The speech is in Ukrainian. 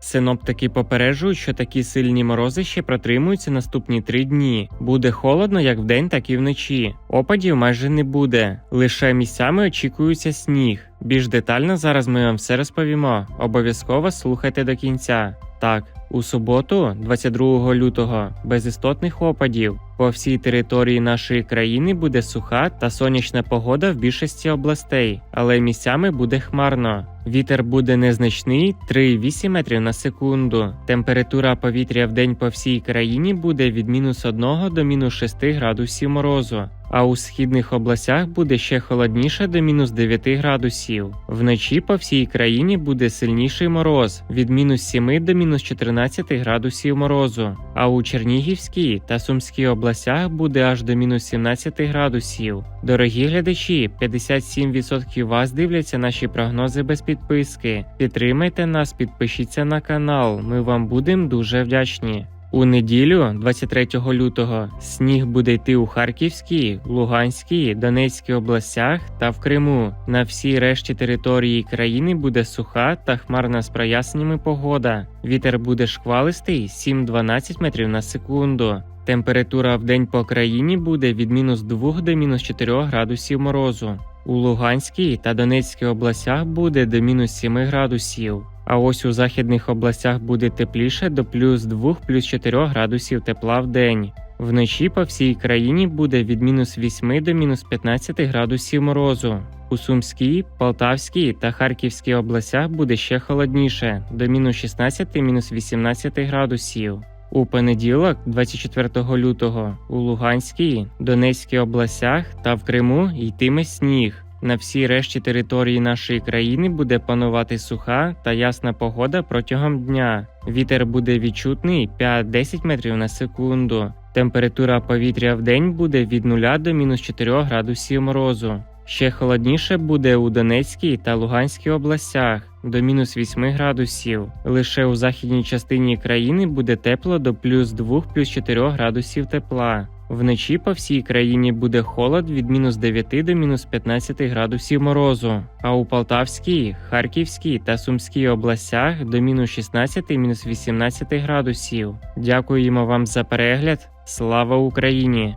Синоптики попереджують, що такі сильні морози ще протримуються наступні три дні. Буде холодно як вдень, так і вночі. Опадів майже не буде. Лише місцями очікується сніг. Більш детально зараз ми вам все розповімо. Обов'язково слухайте до кінця. Так, у суботу, 22 лютого, без істотних опадів. По всій території нашої країни буде суха та сонячна погода в більшості областей, але місцями буде хмарно. Вітер буде незначний 3,8 метрів на секунду. Температура повітря в день по всій країні буде від мінус 1 до мінус 6 градусів морозу. А у східних областях буде ще холодніше до мінус 9 градусів. Вночі по всій країні буде сильніший мороз від мінус 7 до мінус 14 градусів морозу. А у Чернігівській та Сумській областях буде аж до мінус 17 градусів. Дорогі глядачі, 57% вас дивляться наші прогнози без підписки. Підтримайте нас, підпишіться на канал. Ми вам будемо дуже вдячні. У неділю, 23 лютого, сніг буде йти у Харківській, Луганській, Донецькій областях та в Криму. На всій решті території країни буде суха та хмарна з проясненнями погода. Вітер буде шквалистий 7-12 метрів на секунду. Температура в день по країні буде від мінус 2 до мінус 4 градусів морозу. У Луганській та Донецькій областях буде до мінус 7 градусів. А ось у західних областях буде тепліше до плюс 2 плюс 4 градусів тепла в день. Вночі по всій країні буде від мінус 8 до мінус 15 градусів морозу. У Сумській, Полтавській та Харківській областях буде ще холодніше до мінус 16 мінус 18 градусів. У понеділок, 24 лютого, у Луганській, Донецькій областях та в Криму йтиме сніг. На всій решті території нашої країни буде панувати суха та ясна погода протягом дня. Вітер буде відчутний 5-10 метрів на секунду. Температура повітря в день буде від 0 до мінус 4 градусів морозу. Ще холодніше буде у Донецькій та Луганській областях до мінус 8 градусів. Лише у західній частині країни буде тепло до плюс 2 плюс 4 градусів тепла. Вночі по всій країні буде холод від мінус 9 до мінус 15 градусів морозу, а у Полтавській, Харківській та Сумській областях до мінус 16 мінус 18 градусів. Дякуємо вам за перегляд. Слава Україні!